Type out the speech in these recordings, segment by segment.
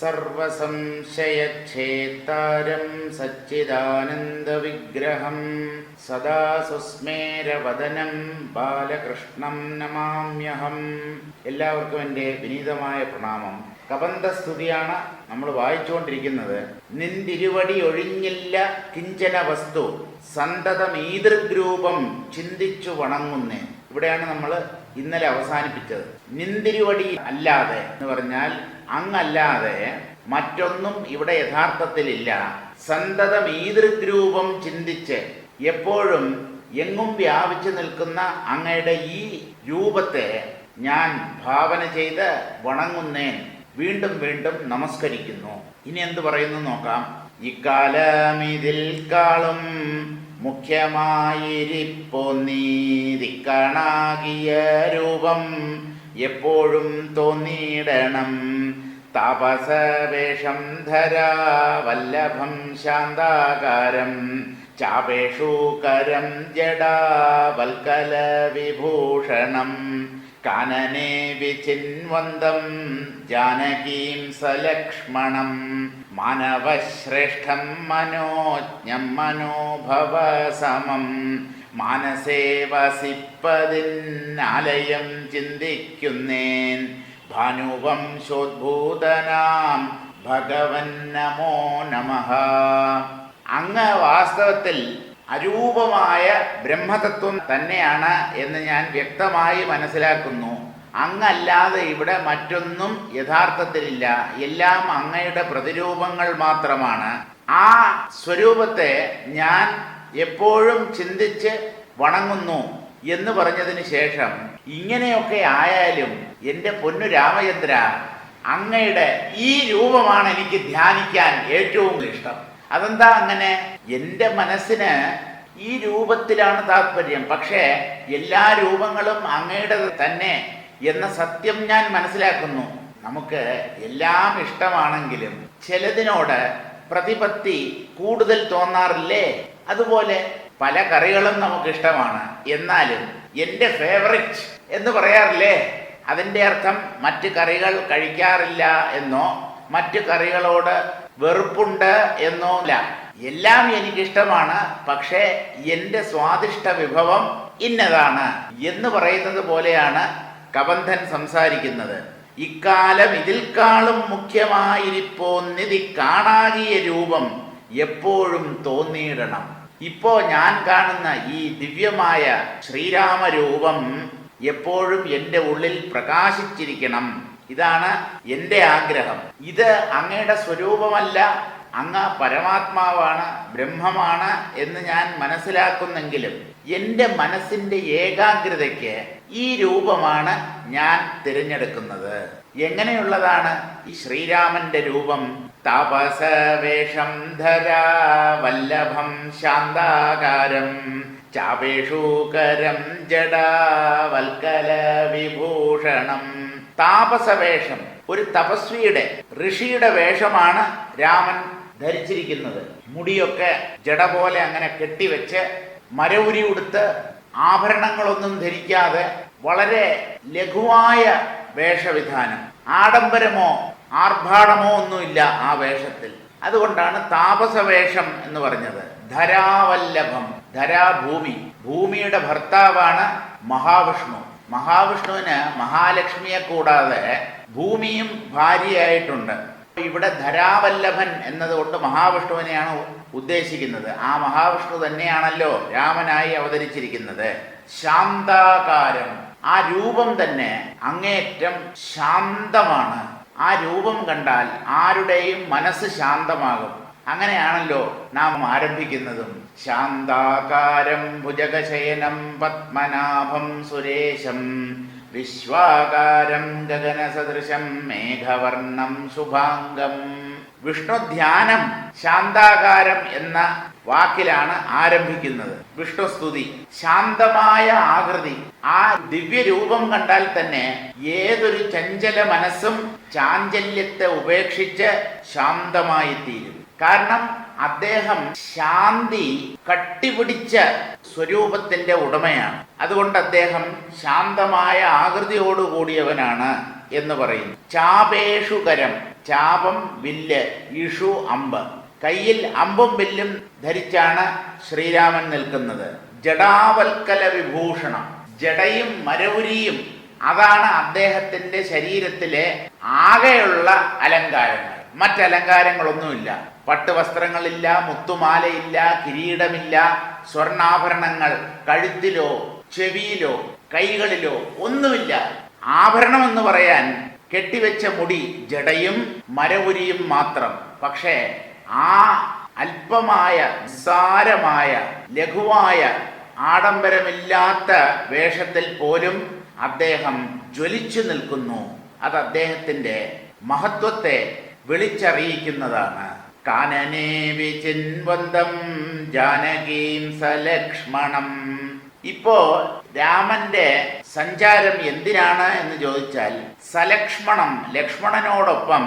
സർവസംശയച്ഛേത്താരം സച്ചിദാനന്ദവിഗ്രഹം സദാ സുസ്മേരവദനം ബാലകൃഷ്ണം നമാമ്യഹം. എല്ലാവർക്കും എന്റെ വിനീതമായ പ്രണാമം. കബന്ധസ്തുതിയാണ് നമ്മൾ വായിച്ചുകൊണ്ടിരിക്കുന്നത്. നിന്തിരുവടി ഒഴിഞ്ഞില്ല കിഞ്ചന വസ്തു സന്തതമീതൃഗ്രൂപം ചിന്തിച്ചു വണങ്ങുന്നേ. ഇവിടെയാണ് നമ്മൾ ഇന്നലെ അവസാനിപ്പിച്ചത്. നിന്തിരുവടി അല്ലാതെ എന്ന് പറഞ്ഞാൽ അങ്ങല്ലാതെ മറ്റൊന്നും ഇവിടെ യഥാർത്ഥത്തിലില്ല. സന്തതം ഈതൃഗ്രൂപം ചിന്തിച്ച് എപ്പോഴും എങ്ങും വ്യാപിച്ചു നിൽക്കുന്ന അങ്ങയുടെ ഈ രൂപത്തെ ഞാൻ ഭാവന ചെയ്ത് വണങ്ങുന്നേൻ വീണ്ടും വീണ്ടും നമസ്കരിക്കുന്നു. ഇനി എന്ത് പറയുന്നു നോക്കാം. ഇക്കാലമിതിൽ കാളും മുഖ്യമായിരിപ്പോ നീതിക്കണാകിയ രൂപം എപ്പോഴും തോന്നിയിടണം. താപസവേഷം ധരാ വല്ലഭം ശാന്താകാരം. ചാപേഷൂകരം ജഡാവൽക്കല വിഭൂഷണം കാനനെ വിചിൻവന്തം ജാനകീം സലക്ഷ്മണം. മാനവശ്രേഷ്ഠം മനോജ്ഞം മനോഭവസമം മാനസേ വസിപ്പതിന്നാലയം ചിന്തിക്കുന്നേൻ. ഭാനുവംശോദ്ഭൂതനാം ഭഗവൻ നമോ നമ. അങ്ങ് വാസ്തവത്തിൽ അരൂപമായ ബ്രഹ്മതത്വം തന്നെയാണ് എന്ന് ഞാൻ വ്യക്തമായി മനസ്സിലാക്കുന്നു. അങ്ങല്ലാതെ ഇവിടെ മറ്റൊന്നും യഥാർത്ഥത്തിലില്ല. എല്ലാം അങ്ങയുടെ പ്രതിരൂപങ്ങൾ മാത്രമാണ്. ആ സ്വരൂപത്തെ ഞാൻ എപ്പോഴും ചിന്തിച്ച് വണങ്ങുന്നു എന്ന് പറഞ്ഞതിന് ശേഷം ഇങ്ങനെയൊക്കെ ആയാലും എന്റെ പൊന്നു രാമചന്ദ്ര അങ്ങയുടെ ഈ രൂപമാണ് എനിക്ക് ധ്യാനിക്കാൻ ഏറ്റവും ഇഷ്ടം. അതെന്താ അങ്ങനെ? എന്റെ മനസ്സിന് ഈ രൂപത്തിലാണ് താല്പര്യം പക്ഷേ എല്ലാ രൂപങ്ങളും അങ്ങയുടെ തന്നെ എന്ന സത്യം ഞാൻ മനസ്സിലാക്കുന്നു. നമുക്ക് എല്ലാം ഇഷ്ടമാണെങ്കിലും ചിലതിനോട് പ്രതിപത്തി കൂടുതൽ തോന്നാറില്ലേ? അതുപോലെ പല കറികളും നമുക്ക് ഇഷ്ടമാണ് എന്നാലും എന്റെ ഫേവറിറ്റ് എന്ന് പറയാറില്ലേ? അതിന്റെ അർത്ഥം മറ്റ് കറികൾ കഴിക്കാറില്ല എന്നോ മറ്റ് കറികളോട് വെറുപ്പുണ്ട് എന്നോ അല്ല എല്ലാം എനിക്കിഷ്ടമാണ് പക്ഷേ എന്റെ സ്വാദിഷ്ട വിഭവം ഇന്നതാണ് എന്ന് പറയുന്നത് പോലെയാണ് കബന്ധൻ സംസാരിക്കുന്നത്. ഇക്കാലം ഇതിൽക്കാളും മുഖ്യമായിരിപ്പോന്നിതി കാണാകിയ രൂപം എപ്പോഴും തോന്നിയിടണം. ഇപ്പോ ഞാൻ കാണുന്ന ഈ ദിവ്യമായ ശ്രീരാമരൂപം എപ്പോഴും എന്റെ ഉള്ളിൽ പ്രകാശിച്ചിരിക്കണം. ഇതാണ് എന്റെ ആഗ്രഹം. ഇത് അങ്ങയുടെ സ്വരൂപമല്ല അങ്ങ് പരമാത്മാവാണ് ബ്രഹ്മമാണ് എന്ന് ഞാൻ മനസ്സിലാക്കുന്നെങ്കിലും എന്റെ മനസ്സിന്റെ ഏകാഗ്രതയ്ക്ക് ഈ രൂപമാണ് ഞാൻ തിരഞ്ഞെടുക്കുന്നത്. എങ്ങനെയുള്ളതാണ് ഈ ശ്രീരാമന്റെ രൂപം? താപസവേഷം ധരാ വല്ലഭം ശാന്താകാരം. ചാപേഷൂകരം ജഡാവൽക്കല വിഭൂഷണം. താപസവേഷം ഒരു തപസ്വിയുടെ ഋഷിയുടെ വേഷമാണ് രാമൻ ധരിച്ചിരിക്കുന്നത്. മുടിയൊക്കെ ജട പോലെ അങ്ങനെ കെട്ടിവെച്ച് മരവുരി ഉടുത്ത് ആഭരണങ്ങളൊന്നും ധരിക്കാതെ വളരെ ലഘുവായ വേഷവിധാനം. ആഡംബരമോ ആർഭാടമോ ഒന്നുമില്ല ആ വേഷത്തിൽ. അതുകൊണ്ടാണ് താപസവേഷം എന്ന് പറഞ്ഞത്. ധരാവല്ലഭം ധരാഭൂമി. ഭൂമിയുടെ ഭർത്താവാണ് മഹാവിഷ്ണു. മഹാവിഷ്ണുവിന് മഹാലക്ഷ്മിയെ കൂടാതെ ഭൂമിയും ഭാര്യയായിട്ടുണ്ട്. ഇവിടെ ധരാവല്ലഭൻ എന്നതുകൊണ്ട് മഹാവിഷ്ണുവിനെയാണ് ഉദ്ദേശിക്കുന്നത്. ആ മഹാവിഷ്ണു തന്നെയാണല്ലോ രാമനായി അവതരിച്ചിരിക്കുന്നത്. ശാന്താകാരം. ആ രൂപം തന്നെ അങ്ങേറ്റം ശാന്തമാണ്. ആ രൂപം കണ്ടാൽ ആരുടെയും മനസ്സ് ശാന്തമാകും. അങ്ങനെയാണല്ലോ നാം ആരംഭിക്കുന്നതും. ശാന്താകാരം ഭുജഗശയനം പത്മനാഭം സുരേശം. വിശ്വാകാരം ഗഗനസദൃശം മേഘവർണം ശുഭാംഗം. വിഷ്ണു ധ്യാനം ശാന്താകാരം എന്ന വാക്കിലാണ് ആരംഭിക്കുന്നത്. വിഷ്ണുസ്തുതി. ശാന്തമായ ആകൃതി. ആ ദിവ്യരൂപം കണ്ടാൽ തന്നെ ഏതൊരു ചഞ്ചല മനസ്സും ചാഞ്ചല്യത്തെ ഉപേക്ഷിച്ച് ശാന്തമായി തീരും കാരണം അദ്ദേഹം ശാന്തി കട്ടിപിടിച്ച സ്വരൂപത്തിന്റെ ഉടമയാണ്. അതുകൊണ്ട് അദ്ദേഹം ശാന്തമായ ആകൃതിയോടുകൂടിയവനാണ് എന്ന് പറയുന്നു. ചാപേഷുകരം ചാപം വില്ല് ഇഷു അമ്പ്. കയ്യിൽ അമ്പും വില്ലും ധരിച്ചാണ് ശ്രീരാമൻ നിൽക്കുന്നത്. ജടാവൽക്കല വിഭൂഷണം. ജടയും മരവുരിയും. അതാണ് അദ്ദേഹത്തിന്റെ ശരീരത്തിലെ ആകെയുള്ള അലങ്കാരങ്ങൾ. മറ്റലങ്കാരങ്ങളൊന്നുമില്ല. പട്ടുവസ്ത്രങ്ങളില്ല മുത്തുമാലയില്ല കിരീടമില്ല സ്വർണാഭരണങ്ങൾ കഴുത്തിലോ ചെവിയിലോ കൈകളിലോ ഒന്നുമില്ല. ആഭരണം എന്ന് പറയാൻ കെട്ടിവെച്ച മുടി ജടയും മരവുരിയും മാത്രം. പക്ഷേ ആ അല്പമായ നിസ്സാരമായ ലഘുവായ ആഡംബരമില്ലാത്ത വേഷത്തിൽ പോലും അദ്ദേഹം ജ്വലിച്ചു നിൽക്കുന്നു. അത് അദ്ദേഹത്തിന്റെ മഹത്വത്തെ വിളിച്ചറിയിക്കുന്നതാണ്. കാനനേ വിചിൻവന്തം ജാനകീം സലക്ഷ്മണം. ഇപ്പോ രാമന്റെ സഞ്ചാരം എന്തിനാണ് എന്ന് ചോദിച്ചാൽ സലക്ഷ്മണം ലക്ഷ്മണനോടൊപ്പം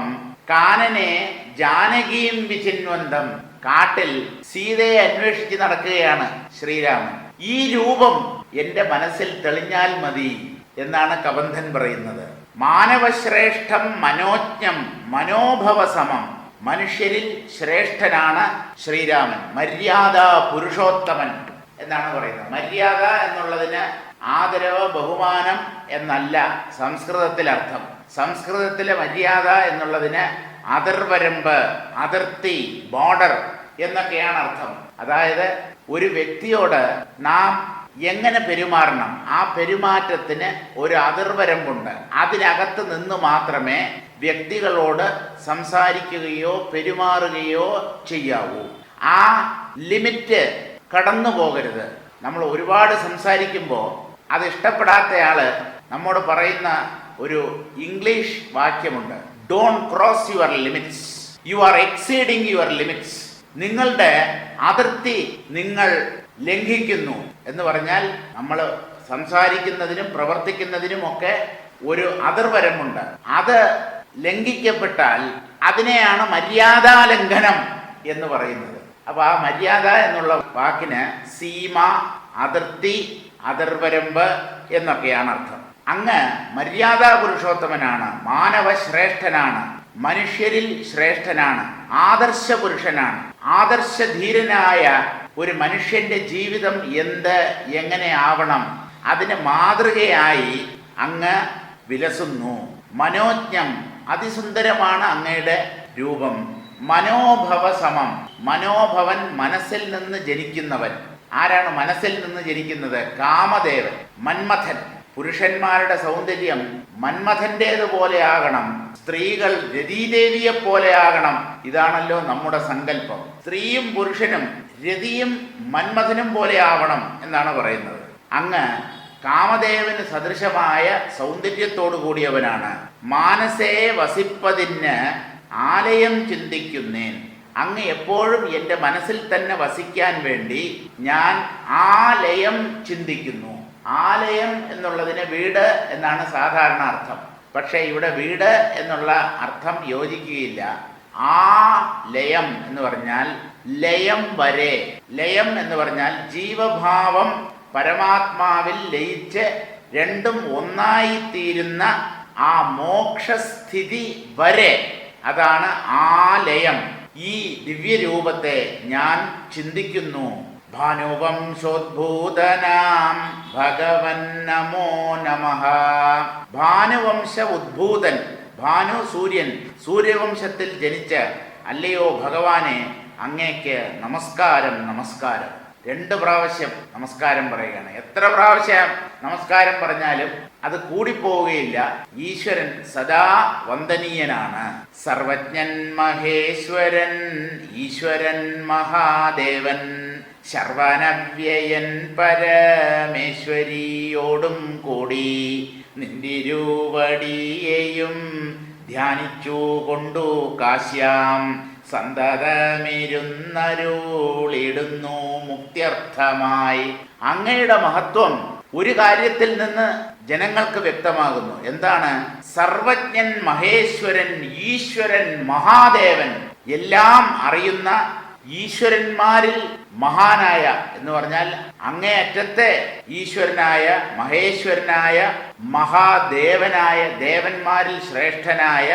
കാനനെ ജാനകീം വിചിന്വന്തം കാട്ടിൽ സീതയെ അന്വേഷിച്ച് നടക്കുകയാണ് ശ്രീരാമൻ. ഈ രൂപം എന്റെ മനസ്സിൽ തെളിഞ്ഞാൽ മതി എന്നാണ് കബന്ധൻ പറയുന്നത്. മാനവശ്രേഷ്ഠം മനോജ്ഞം മനോഭവസമം മനുഷ്യരിൽ ശ്രേഷ്ഠനാണ് ശ്രീരാമൻ. മര്യാദ പുരുഷോത്തമൻ. എന്നാണ് പറയുന്നത്. മര്യാദ എന്നുള്ളതിന് ആദരവ് ബഹുമാനം എന്നല്ല സംസ്കൃതത്തിൽ അർത്ഥം. സംസ്കൃതത്തിലെ മര്യാദ എന്നുള്ളതിന് അതിർവരമ്പ് അതിർത്തി ബോർഡർ എന്നൊക്കെയാണ് അർത്ഥം. അതായത് ഒരു വ്യക്തിയോട് നാം എങ്ങനെ പെരുമാറണം ആ പെരുമാറ്റത്തിന് ഒരു അതിർവരമ്പുണ്ട്. അതിനകത്ത് നിന്ന് മാത്രമേ വ്യക്തികളോട് സംസാരിക്കുകയോ പെരുമാറുകയോ ചെയ്യാവൂ. ആ ലിമിറ്റ് കടന്നു പോകരുത്. നമ്മൾ ഒരുപാട് സംസാരിക്കുമ്പോൾ അത് ഇഷ്ടപ്പെടാത്തയാൾ നമ്മോട് പറയുന്ന ഒരു English വാക്യമുണ്ട്. Don't cross your limits you are exceeding your limits നിങ്ങളുടെ അതിർത്തി നിങ്ങൾ ലംഘിക്കുന്നു എന്ന് പറഞ്ഞാൽ നമ്മൾ സംസാരിക്കുന്നതിനും പ്രവർത്തിക്കുന്നതിനും ഒക്കെ ഒരു അതിർവരമുണ്ട് അത് ലംഘിക്കപ്പെട്ടാൽ അതിനെയാണ് മര്യാദാലംഘനം എന്ന് പറയുന്നത്. അപ്പൊ ആ മര്യാദ എന്നുള്ള വാക്കിന് സീമ അതിർത്തി അതിർവരമ്പ് എന്നൊക്കെയാണ് അർത്ഥം. അങ്ങ് മര്യാദാ പുരുഷോത്തമനാണ് മാനവ ശ്രേഷ്ഠനാണ് മനുഷ്യരിൽ ശ്രേഷ്ഠനാണ് ആദർശ പുരുഷനാണ് ആദർശ ധീരനായ ഒരു മനുഷ്യന്റെ ജീവിതം എന്ത് എങ്ങനെ ആവണം അതിന് മാതൃകയായി അങ്ങ് വിലസുന്നു. മനോജ്ഞം അതിസുന്ദരമാണ് അങ്ങയുടെ രൂപം. മനോഭവ സമം. മനോഭവൻ മനസ്സിൽ നിന്ന് ജനിക്കുന്നവൻ. ആരാണ് മനസ്സിൽ നിന്ന് ജനിക്കുന്നത്? കാമദേവൻ മന്മഥൻ. പുരുഷന്മാരുടെ സൗന്ദര്യം മന്മഥന്റേതുപോലെ ആകണം. സ്ത്രീകൾ രതീദേവിയെ പോലെ ഇതാണല്ലോ നമ്മുടെ സങ്കല്പം. സ്ത്രീയും പുരുഷനും രതിയും മന്മഥനും പോലെ ആവണം എന്നാണ് പറയുന്നത്. അങ്ങ് കാമദേവന് സദൃശമായ സൗന്ദര്യത്തോടു കൂടിയവനാണ്. മാനസേ വസിപ്പതിന് ആലയം ചിന്തിക്കുന്നേൻ. അങ്ങ് എപ്പോഴും എന്റെ മനസ്സിൽ തന്നെ വസിക്കാൻ വേണ്ടി ഞാൻ ആലയം ചിന്തിക്കുന്നു. ആലയം എന്നുള്ളതിന് വീട് എന്നാണ് സാധാരണ അർത്ഥം. പക്ഷേ ഇവിടെ വീട് എന്നുള്ള അർത്ഥം യോജിക്കുകയില്ല. ആ ലയം എന്ന് പറഞ്ഞാൽ ലയം വരെ. ലയം എന്ന് പറഞ്ഞാൽ ജീവഭാവം പരമാത്മാവിൽ ലയിച്ച് രണ്ടും ഒന്നായി തീരുന്ന ആ മോക്ഷസ്ഥിതി വരെ. അതാണ് ആ ലയം ഈ ദിവ്യരൂപത്തെ ഞാൻ ചിന്തിക്കുന്നു. ഭാനുവംശോദ്ഭൂതനാം ഭഗവൻ നമോ നമ. ഭാനുവംശ ഉദ്ഭൂതൻ ഭാനു സൂര്യൻ സൂര്യവംശത്തിൽ ജനിച്ച അല്ലയോ ഭഗവാനെ അങ്ങേക്ക് നമസ്കാരം നമസ്കാരം. രണ്ട് പ്രാവശ്യം നമസ്കാരം പറയുകയാണ്. എത്ര പ്രാവശ്യം നമസ്കാരം പറഞ്ഞാലും അത് കൂടിപ്പോവുകയില്ല. ഈശ്വരൻ സദാ വന്ദനീയനാണ്. സർവജ്ഞൻ മഹേശ്വരൻ ഈശ്വരൻ മഹാദേവൻ ശർവനവ്യയൻ പരമേശ്വരിയോടും കൂടി നിന്തിരുവടിയെയും ധ്യാനിച്ചു കൊണ്ടു കാശ്യാം. സന്തതമിരുന്നരുളിടുന്നു മുക്തിയർത്ഥമായി. അങ്ങയുടെ മഹത്വം ഒരു കാര്യത്തിൽ നിന്ന് ജനങ്ങൾക്ക് വ്യക്തമാകുന്നു. എന്താണ്? സർവജ്ഞൻ മഹേശ്വരൻ ഈശ്വരൻ മഹാദേവൻ എല്ലാം അറിയുന്ന ഈശ്വരന്മാരിൽ മഹാനായ എന്ന് പറഞ്ഞാൽ അങ്ങേയറ്റത്തെ ഈശ്വരനായ മഹേശ്വരനായ മഹാദേവനായ ദേവന്മാരിൽ ശ്രേഷ്ഠനായ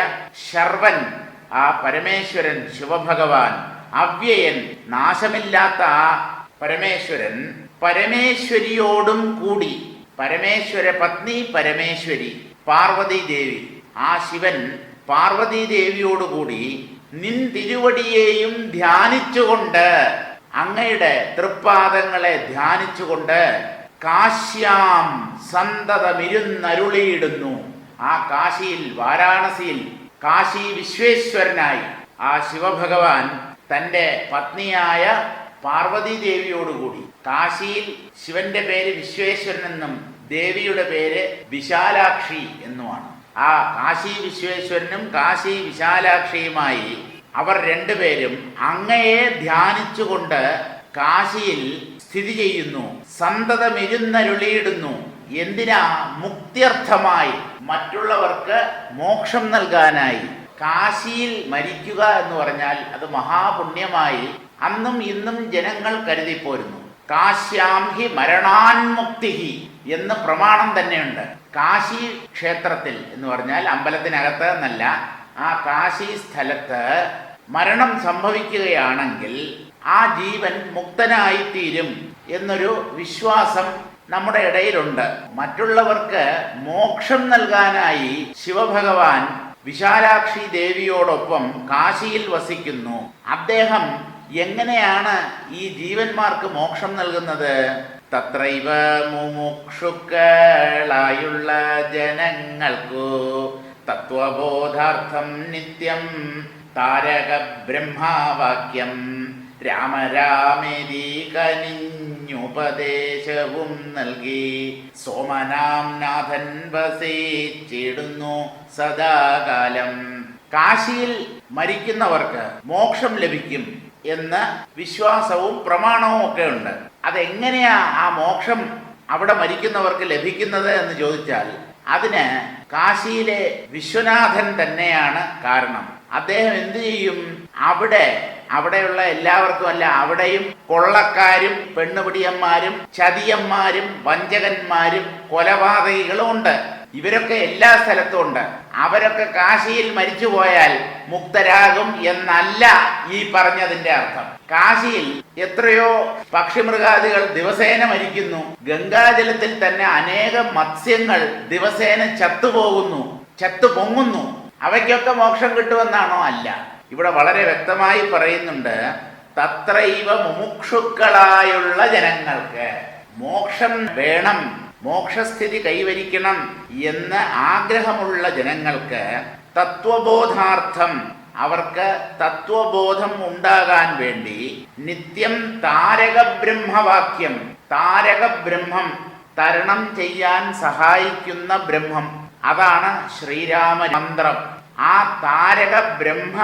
ശർവൻ ആ പരമേശ്വരൻ ശിവഭഗവാൻ അവ്യയൻ നാശമില്ലാത്ത ആ പരമേശ്വരൻ പരമേശ്വരിയോടും കൂടി. പരമേശ്വര പത്നി പരമേശ്വരി പാർവതി ദേവി ആ ശിവൻ പാർവതി ദേവിയോടുകൂടി നിൻ തിരുവടിയെയും ധ്യാനിച്ചുകൊണ്ട് അങ്ങയുടെ തൃപ്പാദങ്ങളെ ധ്യാനിച്ചുകൊണ്ട് കാശ്യാം സന്തതമിരുന്നരുളിയിടുന്നു. ആ കാശിയിൽ വാരാണസിയിൽ കാശി വിശ്വേശ്വരനായി. ആ ശിവഭഗവാൻ തന്റെ പത്നിയായ പാർവതീദേവിയോടുകൂടി കാശിയിൽ ശിവന്റെ പേര് വിശ്വേശ്വരൻ എന്നും ദേവിയുടെ പേര് വിശാലാക്ഷി എന്നുമാണ്. ആ കാശി വിശ്വേശ്വരനും കാശി വിശാലാക്ഷിയുമായി അവർ രണ്ടുപേരും അങ്ങയെ ധ്യാനിച്ചുകൊണ്ട് കാശിയിൽ സ്ഥിതി ചെയ്യുന്നു. സന്തതമിരുന്നരുളിയിടുന്നു. എന്തിനാ മുക്തിയർത്ഥമായി മറ്റുള്ളവർക്ക് മോക്ഷം നൽകാനായി? കാശിയിൽ മരിക്കുക എന്ന് പറഞ്ഞാൽ അത് മഹാപുണ്യമായി അന്നും ഇന്നും ജനങ്ങൾ കരുതിപ്പോരുന്നു കാശ്യാം ഹി മരണാൻമുക്തി എന്ന് പ്രമാണം തന്നെയുണ്ട്. കാശി ക്ഷേത്രത്തിൽ എന്ന് പറഞ്ഞാൽ അമ്പലത്തിനകത്ത് എന്നല്ല ആ കാശി സ്ഥലത്ത് മരണം സംഭവിക്കുകയാണെങ്കിൽ ആ ജീവൻ മുക്തനായിത്തീരും എന്നൊരു വിശ്വാസം നമ്മുടെ ഇടയിലുണ്ട്. മറ്റുള്ളവർക്ക് മോക്ഷം നൽകാനായി ശിവഭഗവാൻ വിശാലാക്ഷി ദേവിയോടൊപ്പം കാശിയിൽ വസിക്കുന്നു. അദ്ദേഹം എങ്ങനെയാണ് ഈ ജീവന്മാർക്ക് മോക്ഷം നൽകുന്നത്? തത്രൈവ മുമുക്ഷുക്കളായുള്ള ജനങ്ങൾക്കു തത്വബോധാർത്ഥം നിത്യം താരക ബ്രഹ്മാവാക്യം രാമ രാമേരി കനിഞ്ഞുപദേശവും നൽകി. സോമനാം നാഥൻ വസിച്ചിടുന്നു സദാകാലം. കാശിയിൽ മരിക്കുന്നവർക്ക് മോക്ഷം ലഭിക്കും എന്ന വിശ്വാസവും പ്രമാണവും ഒക്കെ ഉണ്ട്. അതെങ്ങനെയാ ആ മോക്ഷം അവിടെ മരിക്കുന്നവർക്ക് ലഭിക്കുന്നത് എന്ന് ചോദിച്ചാൽ അതിന് കാശിയിലെ വിശ്വനാഥൻ തന്നെയാണ് കാരണം. അദ്ദേഹം എന്തു ചെയ്യും? അവിടെ അവിടെയുള്ള എല്ലാവർക്കും അല്ല അവിടെയും കൊള്ളക്കാരും പെണ്ണുപിടിയന്മാരും ചതിയന്മാരും വഞ്ചകന്മാരും കൊലപാതകികളും ഉണ്ട്. ഇവരൊക്കെ എല്ലാ സ്ഥലത്തും ഉണ്ട്. അവരൊക്കെ കാശിയിൽ മരിച്ചുപോയാൽ മുക്തരാകും എന്നല്ല ഈ പറഞ്ഞതിന്റെ അർത്ഥം. കാശിയിൽ എത്രയോ പക്ഷിമൃഗാദികൾ ദിവസേന മരിക്കുന്നു. ഗംഗാജലത്തിൽ തന്നെ അനേകം മത്സ്യങ്ങൾ ദിവസേന ചത്തുപോകുന്നു ചത്തു പൊങ്ങുന്നു അവയ്ക്കൊക്കെ മോക്ഷം കിട്ടുമെന്നാണോ? അല്ല. ഇവിടെ വളരെ വ്യക്തമായി പറയുന്നുണ്ട് തത്രൈവ മുമുക്ഷുക്കളായുള്ള ജനങ്ങൾക്ക് മോക്ഷം വേണം മോക്ഷസ്ഥിതി കൈവരിക്കണം എന്ന് ആഗ്രഹമുള്ള ജനങ്ങൾക്ക് തത്വബോധാർത്ഥം അവർക്ക് തത്വബോധം ഉണ്ടാകാൻ വേണ്ടി നിത്യം താരക ബ്രഹ്മവാക്യം താരക ബ്രഹ്മം തരണം ചെയ്യാൻ സഹായിക്കുന്ന ബ്രഹ്മം. അതാണ് ശ്രീരാമ മന്ത്രം. ആ താരക ബ്രഹ്മ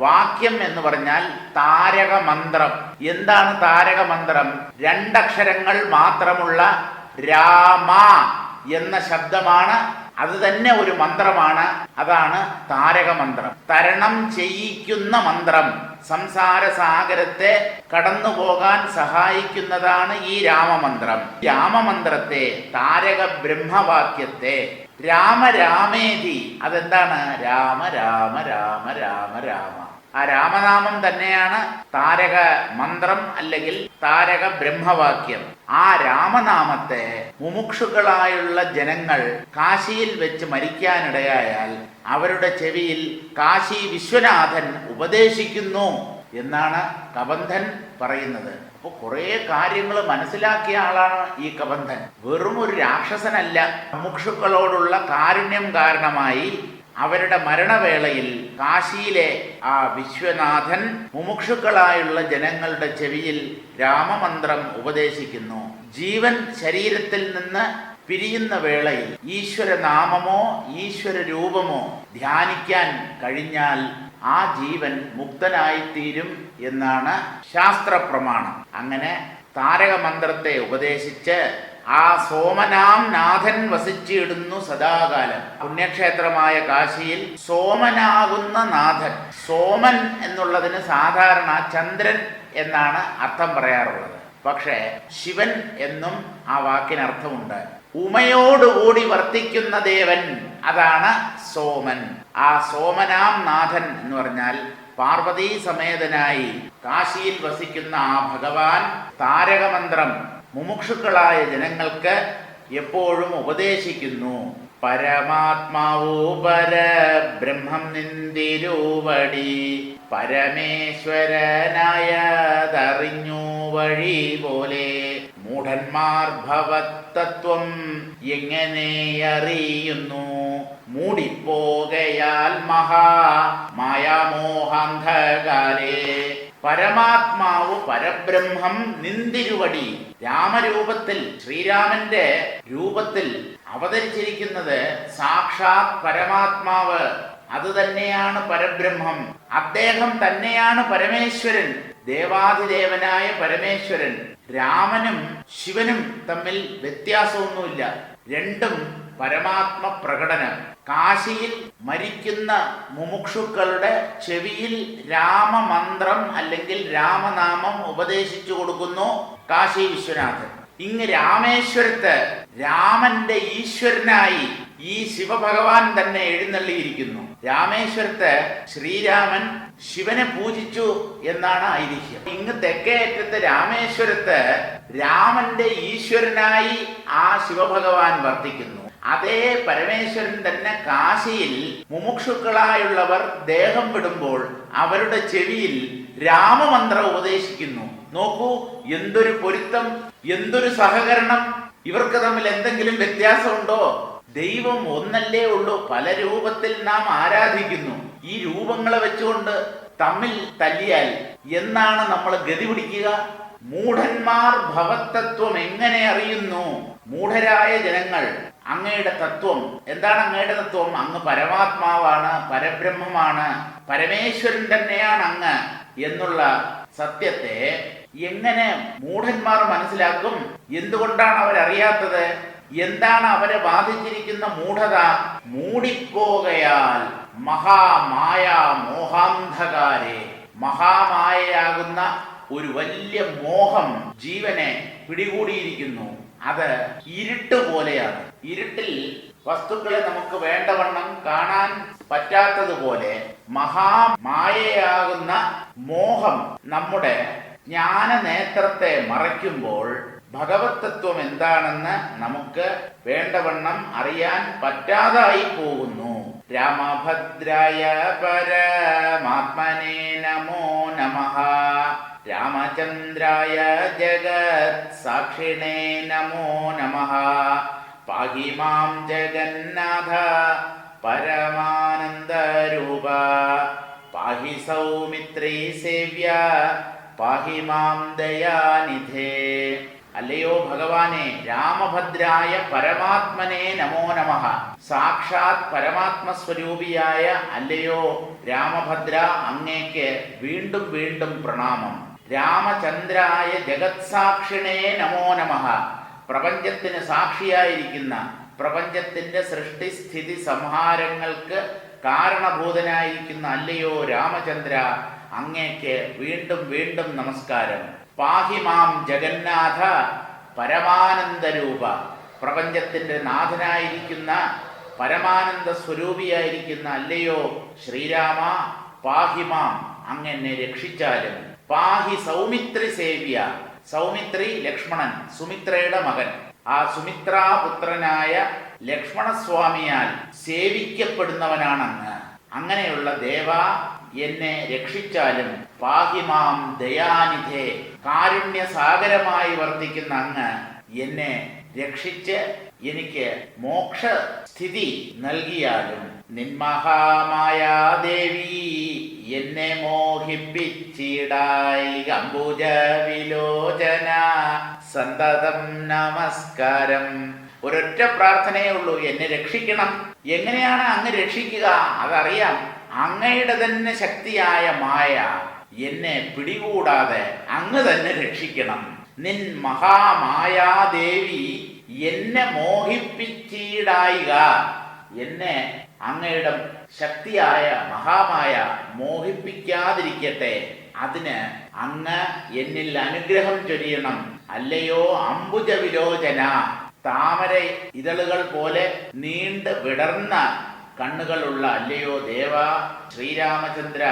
വാക്യം എന്ന് പറഞ്ഞാൽ താരകമന്ത്രം. എന്താണ് താരകമന്ത്രം? രണ്ടക്ഷരങ്ങൾ മാത്രമുള്ള രാമ എന്ന ശബ്ദമാണ്. അത് തന്നെ ഒരു മന്ത്രമാണ്. അതാണ് താരകമന്ത്രം. തരണം ചെയ്യിക്കുന്ന മന്ത്രം. സംസാര സാഗരത്തെ കടന്നു പോകാൻ സഹായിക്കുന്നതാണ് ഈ രാമമന്ത്രം. രാമമന്ത്രത്തെ താരക ബ്രഹ്മവാക്യത്തെ രാമ രാമേതി അതെന്താണ്? രാമ രാമ രാമ രാമ രാമ. ആ രാമനാമം തന്നെയാണ് താരക മന്ത്രം അല്ലെങ്കിൽ താരക ബ്രഹ്മവാക്യം. ആ രാമനാമത്തെ മുമുക്ഷുക്കളായുള്ള ജനങ്ങൾ കാശിയിൽ വെച്ച് മരിക്കാനിടയായാൽ അവരുടെ ചെവിയിൽ കാശി വിശ്വനാഥൻ ഉപദേശിക്കുന്നു എന്നാണ് കബന്ധൻ പറയുന്നത്. അപ്പോൾ കുറേ കാര്യങ്ങൾ മനസ്സിലാക്കിയ ആളാണ് ഈ കബന്ധൻ. വെറും ഒരു രാക്ഷസനല്ല. മുമുക്ഷുക്കളോടുള്ള കാരുണ്യം കാരണമായി അവരുടെ മരണവേളയിൽ കാശിയിലെ ആ വിശ്വനാഥൻ മുമുക്ഷുക്കളായുള്ള ജനങ്ങളുടെ ചെവിയിൽ രാമമന്ത്രം ഉപദേശിക്കുന്നു. ജീവൻ ശരീരത്തിൽ നിന്ന് പിരിയുന്ന വേളയിൽ ഈശ്വരനാമമോ ഈശ്വര രൂപമോ ധ്യാനിക്കാൻ കഴിഞ്ഞാൽ ആ ജീവൻ മുക്തനായിത്തീരും എന്നാണ് ശാസ്ത്രപ്രമാണം. അങ്ങനെ താരകമന്ത്രത്തെ ഉപദേശിച്ച് ആ സോമനാം നാഥൻ വസിച്ചിടുന്നു സദാകാലം. പുണ്യക്ഷേത്രമായ കാശിയിൽ സോമനാകുന്ന നാഥൻ. സോമൻ എന്നുള്ളതിന് സാധാരണ ചന്ദ്രൻ എന്നാണ് അർത്ഥം പറയാറുള്ളത്. പക്ഷേ ശിവൻ എന്നും ആ വാക്കിനർത്ഥമുണ്ട്. ഉമയോടുകൂടി വർത്തിക്കുന്ന ദേവൻ അതാണ് സോമൻ. ആ സോമനാം നാഥൻ എന്ന് പറഞ്ഞാൽ പാർവതീ സമേതനായി കാശിയിൽ വസിക്കുന്ന ആ ഭഗവാൻ താരകമന്ത്രം മുമുക്ഷുക്കളായ ജനങ്ങൾക്ക് എപ്പോഴും ഉപദേശിക്കുന്നു. പരമാത്മാവോ പരബ്രഹ്മം നിന്തിരുവടി. പരമേശ്വരനായതറിഞ്ഞു വഴി പോലെ മൂഢന്മാർ ഭവത്തത്വം എങ്ങനെ അറിയുന്നു മൂടിപ്പോകയാൽ മഹാ മായാമോഹാന്ധകാലേ പരമാത്മാവ് പരബ്രഹ്മം നിന്തിരുവടി. രാമരൂപത്തിൽ ശ്രീരാമന്റെ രൂപത്തിൽ അവതരിച്ചിരിക്കുന്നത് സാക്ഷാത് പരമാത്മാവ്. അത് തന്നെയാണ് പരബ്രഹ്മം. അദ്ദേഹം തന്നെയാണ് പരമേശ്വരൻ. ദേവാധിദേവനായ പരമേശ്വരൻ. രാമനും ശിവനും തമ്മിൽ വ്യത്യാസമൊന്നുമില്ല. രണ്ടും പരമാത്മ പ്രകടനം കാശിയിൽ മരിക്കുന്ന മുമുക്ഷുക്കളുടെ ചെവിയിൽ രാമമന്ത്രം അല്ലെങ്കിൽ രാമനാമം ഉപദേശിച്ചു കൊടുക്കുന്നു കാശി വിശ്വനാഥൻ. ഇങ്ങ് രാമേശ്വരത്ത് രാമന്റെ ഈശ്വരനായി ഈ ശിവഭഗവാൻ തന്നെ എഴുന്നള്ളിയിരിക്കുന്നു. രാമേശ്വരത്ത് ശ്രീരാമൻ ശിവനെ പൂജിച്ചു എന്നാണ് ഐതിഹ്യം. ഇങ്ങ് തെക്കേ അറ്റത്ത് രാമേശ്വരത്ത് രാമന്റെ ഈശ്വരനായി ആ ശിവഭഗവാൻ വർത്തിക്കുന്നു. അതേ പരമേശ്വരൻ തന്നെ കാശിയിൽ മുമുക്ഷുക്കളായുള്ളവർ ദേഹം വിടുമ്പോൾ അവരുടെ ചെവിയിൽ രാമമന്ത്രം ഉപദേശിക്കുന്നു. നോക്കൂ എന്തൊരു പൊരുത്തം എന്തൊരു സഹകരണം. ഇവർക്ക് തമ്മിൽ എന്തെങ്കിലും വ്യത്യാസമുണ്ടോ? ദൈവം ഒന്നല്ലേ ഉള്ളൂ പല രൂപത്തിൽ നാം ആരാധിക്കുന്നു. ഈ രൂപങ്ങളെ വെച്ചുകൊണ്ട് തമ്മിൽ തല്ലിയാൽ എന്നാണ് നമ്മൾ ഗതി പിടിക്കുക? മൂഢന്മാർ ഭവത്തത്വം എങ്ങനെ അറിയുന്നു? മൂഢരായ ജനങ്ങൾ അങ്ങയുടെ തത്വം. എന്താണ് അങ്ങയുടെ തത്വം? അങ്ങ് പരമാത്മാവാണ് പരബ്രഹ്മമാണ് പരമേശ്വരൻ തന്നെയാണ് അങ്ങ് എന്നുള്ള സത്യത്തെ എങ്ങനെ മൂഢന്മാർ മനസ്സിലാക്കും? എന്തുകൊണ്ടാണ് അവരറിയാത്തത്? എന്താണ് അവരെ ബാധിച്ചിരിക്കുന്ന മൂഢത? മൂടിപ്പോകയാൽ മഹാമായ മോഹാന്ധകാരെ മഹാമായയാകുന്ന ഒരു വലിയ മോഹം ജീവനെ പിടികൂടിയിരിക്കുന്നു. അത് ഇരുട്ട് പോലെയാണ്. ഇരുട്ടിൽ വസ്തുക്കളെ നമുക്ക് വേണ്ടവണ്ണം കാണാൻ പറ്റാത്തതുപോലെ മഹാമായയാകുന്ന മോഹം നമ്മുടെ ജ്ഞാന നേത്രത്തെ മറയ്ക്കുമ്പോൾ ഭഗവത് തത്വം എന്താണെന്ന് നമുക്ക് വേണ്ടവണ്ണം അറിയാൻ പറ്റാതായി പോകുന്നു. രാമഭദ്രായ പരമാത്മനേ നമോ നമഃ. രാമചന്ദ്രായ ജഗത് സാക്ഷിണേ നമോ നമ. പാഹി മാം ജഗന്നാഥ പരമാനന്ദരൂപ. പാഹി സൗമിത്രീ സേവ്യ പാഹി മാം ദയാനിധേ. അല്ലയോ ഭഗവാനെ രാമഭദ്രായ പരമാത്മനെ നമോ നമ. സാക്ഷാത് പരമാത്മസ്വരൂപിയായ അല്ലയോ രാമഭദ്ര അങ്ങേക്ക് വീണ്ടും വീണ്ടും പ്രണാമം. രാമചന്ദ്രായ ജഗത്സാക്ഷിണേ നമോ നമ. പ്രപഞ്ചത്തിന് സാക്ഷിയായിരിക്കുന്ന പ്രപഞ്ചത്തിന്റെ സൃഷ്ടിസ്ഥിതി സംഹാരങ്ങൾക്ക് കാരണഭൂതനായിരിക്കുന്ന അല്ലയോ രാമചന്ദ്ര? അങ്ങേക്ക് വീണ്ടും വീണ്ടും നമസ്കാരം. പാഹിമാം ജഗന്നാഥ പരമാനന്ദരൂപ. പ്രപഞ്ചത്തിന്റെ നാഥനായിരിക്കുന്ന പരമാനന്ദ സ്വരൂപിയായിരിക്കുന്ന അല്ലയോ ശ്രീരാമ? പാഹിമാം അങ്ങനെ രക്ഷിച്ചാലും. പാഹി സൗമിത്രി സേവ്യ. സൗമിത്രി ലക്ഷ്മണൻ സുമിത്രയുടെ മകൻ. ആ സുമിത്രാപുത്രനായ ലക്ഷ്മണസ്വാമിയാൽ സേവിക്കപ്പെടുന്നവനാണെന്ന്. അങ്ങനെയുള്ള ദേവ എന്നെ രക്ഷിച്ചാലും പാഹിമാം ദയാനിധേ കാരുണ്യസാഗരമായി വർദ്ധിക്കുന്ന അങ്ങ് എന്നെ രക്ഷിച്ച് എനിക്ക് മോക്ഷ സ്ഥിതി നൽകിയാലും നിന്മഹാമായാദേവി എന്നെ മോഹിപ്പിച്ചിടായി. അംബുജ വിലോചന സന്തതം നമസ്കാരം. ഒരൊറ്റ പ്രാർത്ഥനയേ ഉള്ളൂ എന്നെ രക്ഷിക്കണം. എങ്ങനെയാണ് അങ്ങ് രക്ഷിക്കുക? അതറിയാം അങ്ങയുടെ തന്നെ ശക്തിയായ മായ എന്നെ പിടികൂടാതെ അങ്ങ് തന്നെ രക്ഷിക്കണം. നിൻ മഹാമായാദേവി എന്നെ മോഹിപ്പിച്ചീടായിക. എന്നെ അങ്ങയുടെ ശക്തിയായ മഹാമായ മോഹിപ്പിക്കാതിരിക്കട്ടെ. അതിന് അങ്ങ് എന്നിൽ അനുഗ്രഹം ചൊരിയണം. അല്ലയോ അംബുജ വിലോചന താമര ഇതളുകൾ പോലെ നീണ്ട് വിടർന്ന കണ്ണുകളുള്ള അല്ലയോ ദേവ ശ്രീരാമചന്ദ്ര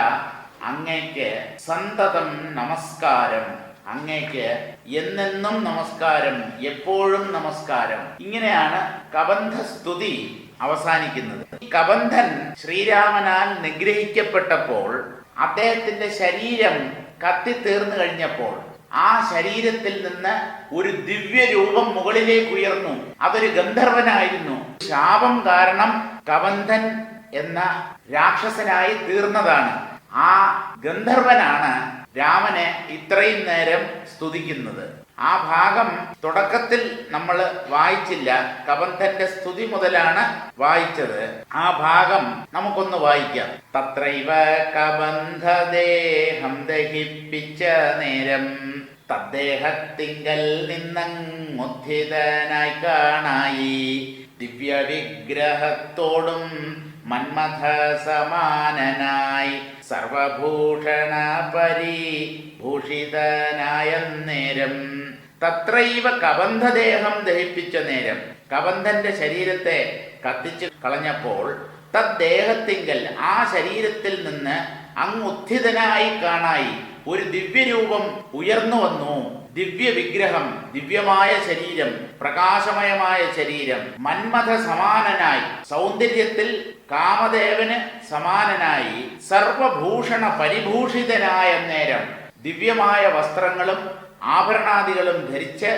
അങ്ങയ്ക്ക് സന്തതം നമസ്കാരം. അങ്ങേക്ക് എന്നെന്നും നമസ്കാരം എപ്പോഴും നമസ്കാരം. ഇങ്ങനെയാണ് കബന്ധ സ്തുതി അവസാനിക്കുന്നത്. ഈ കബന്ധൻ ശ്രീരാമനാൽ നിഗ്രഹിക്കപ്പെട്ടപ്പോൾ അദ്ദേഹത്തിന്റെ ശരീരം കത്തിത്തീർന്നു കഴിഞ്ഞപ്പോൾ ആ ശരീരത്തിൽ നിന്ന് ഒരു ദിവ്യ രൂപം മുകളിലേക്ക് ഉയർന്നു. അതൊരു ഗന്ധർവനായിരുന്നു. ശാപം കാരണം കബന്ധൻ എന്ന രാക്ഷസനായി തീർന്നതാണ്. ആ ഗന്ധർവനാണ് രാമനെ ഇത്രയും നേരം സ്തുതിക്കുന്നത്. ആ ഭാഗം തുടക്കത്തിൽ നമ്മൾ വായിച്ചില്ല. കബന്ധന്റെ സ്തുതി മുതലാണ് വായിച്ചത്. ആ ഭാഗം നമുക്കൊന്ന് വായിക്കാം. തത്രൈവ കബന്ധദേഹം ദഹിപ്പിച്ച നേരം തദ്ദേഹത്തിങ്കൽ നിന്നങ്ങുദ്ധിതനായി കാണായി. ദിവ്യ വിഗ്രഹത്തോടും മന്മഥ സമാനനായി സർവഭൂഷണ പരിഭൂഷിതനായ നേരം. തത്രൈവ കബന്ധദേഹം ദഹിപ്പിച്ച നേരം. കബന്ധന്റെ ശരീരത്തെ കത്തിച്ചു കളഞ്ഞപ്പോൾ തദ്ദേഹത്തിങ്കൽ ആ ശരീരത്തിൽ നിന്ന് അങ്ങ് കാണായി ഒരു ദിവ്യരൂപം ഉയർന്നു വന്നു. ദിവ്യ വിഗ്രഹം ദിവ്യമായ ശരീരം പ്രകാശമയമായ ശരീരം മന്മഥ സമാനനായി സൗന്ദര്യത്തിൽ കാമദേവന് സമാനനായി സർവഭൂഷണ പരിഭൂഷിതനായ നേരം ദിവ്യമായ വസ്ത്രങ്ങളും ആഭരണാദികളും ധരിച്ച്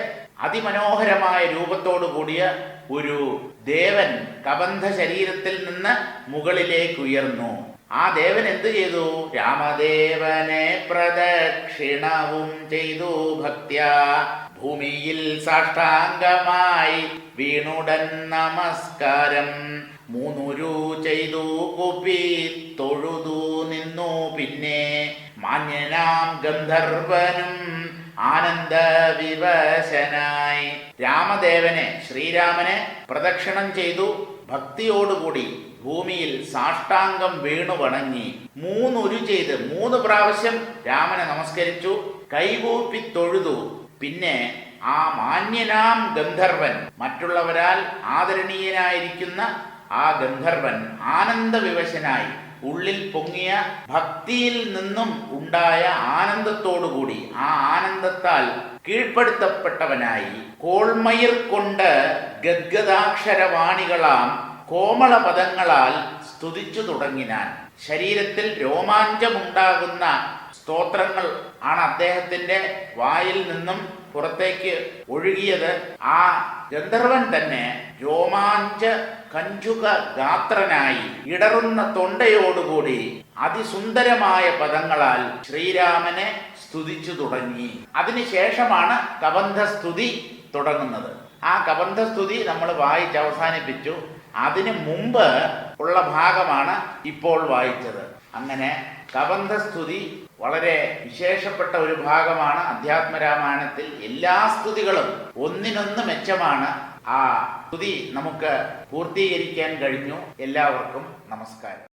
അതിമനോഹരമായ രൂപത്തോടു കൂടിയ ഒരു ദേവൻ കബന്ധ ശരീരത്തിൽ നിന്ന് മുകളിലേക്ക് ഉയർന്നു. ആ ദേവൻ എന്തു ചെയ്തു? രാമദേവനെ പ്രദക്ഷിണവും ചെയ്തു ഭക്ത്യ. ഭൂമിയിൽ സാഷ്ടാംഗമായി വീണുടൻ നമസ്കാരം. മൂന്നുരു ചെയ്തു കൂപ്പി തൊഴുതു നിന്നു പിന്നെ മാന്യനാം ഗന്ധർവനും ആനന്ദ വിവശനായി രാമദേവനെ ശ്രീരാമനെ പ്രദക്ഷിണം ചെയ്തു ഭക്തിയോടുകൂടി ഭൂമിയിൽ സാഷ്ടാംഗം വീണു വണങ്ങി. മൂന്നുരു ചെയ്ത് മൂന്ന് പ്രാവശ്യം രാമനെ നമസ്കരിച്ചു കൈകൂപ്പി തൊഴുതു. പിന്നെ ആ മാന്യനാം ഗന്ധർവൻ മറ്റുള്ളവരാൽ ആദരണീയനായിരിക്കുന്ന ആ ഗന്ധർവൻ ആനന്ദവിവശനായി ഉള്ളിൽ പൊങ്ങിയ ഭക്തിയിൽ നിന്നും ഉണ്ടായ ആനന്ദത്തോടുകൂടി ആ ആനന്ദത്താൽ കീഴ്പ്പെടുത്തപ്പെട്ടവനായി കോൾമയിർ കൊണ്ട് ഗദ്ഗദാക്ഷരവാണികളാം കോമളപദങ്ങളാൽ സ്തുതിച്ചു തുടങ്ങിനാൻ. ശരീരത്തിൽ രോമാഞ്ചമുണ്ടാകുന്ന സ്തോത്രങ്ങൾ ആണ് അദ്ദേഹത്തിന്റെ വായിൽ നിന്നും പുറത്തേക്ക് ഒഴുകിയത്. ആ ഗന്ധർവൻ തന്നെ രോമാഞ്ച കഞ്ചുക ഗാത്രനായി ഇടറുന്ന തൊണ്ടയോടുകൂടി അതിസുന്ദരമായ പദങ്ങളാൽ ശ്രീരാമനെ സ്തുതിച്ചു തുടങ്ങി. അതിനുശേഷമാണ് കബന്ധ സ്തുതി തുടങ്ങുന്നത്. ആ കബന്ധ സ്തുതി നമ്മൾ വായിച്ച് അവസാനിപ്പിച്ചു. അതിനു മുമ്പ് ഉള്ള ഭാഗമാണ് ഇപ്പോൾ വായിച്ചത്. അങ്ങനെ കബന്ധ സ്തുതി വളരെ വിശേഷപ്പെട്ട ഒരു ഭാഗമാണ് അധ്യാത്മരാമായണത്തിൽ എല്ലാ സ്തുതികളും ഒന്നിനൊന്ന് മെച്ചമാണ്. ആ സ്തുതി നമുക്ക് പൂർത്തീകരിക്കാൻ കഴിഞ്ഞു. എല്ലാവർക്കും നമസ്കാരം.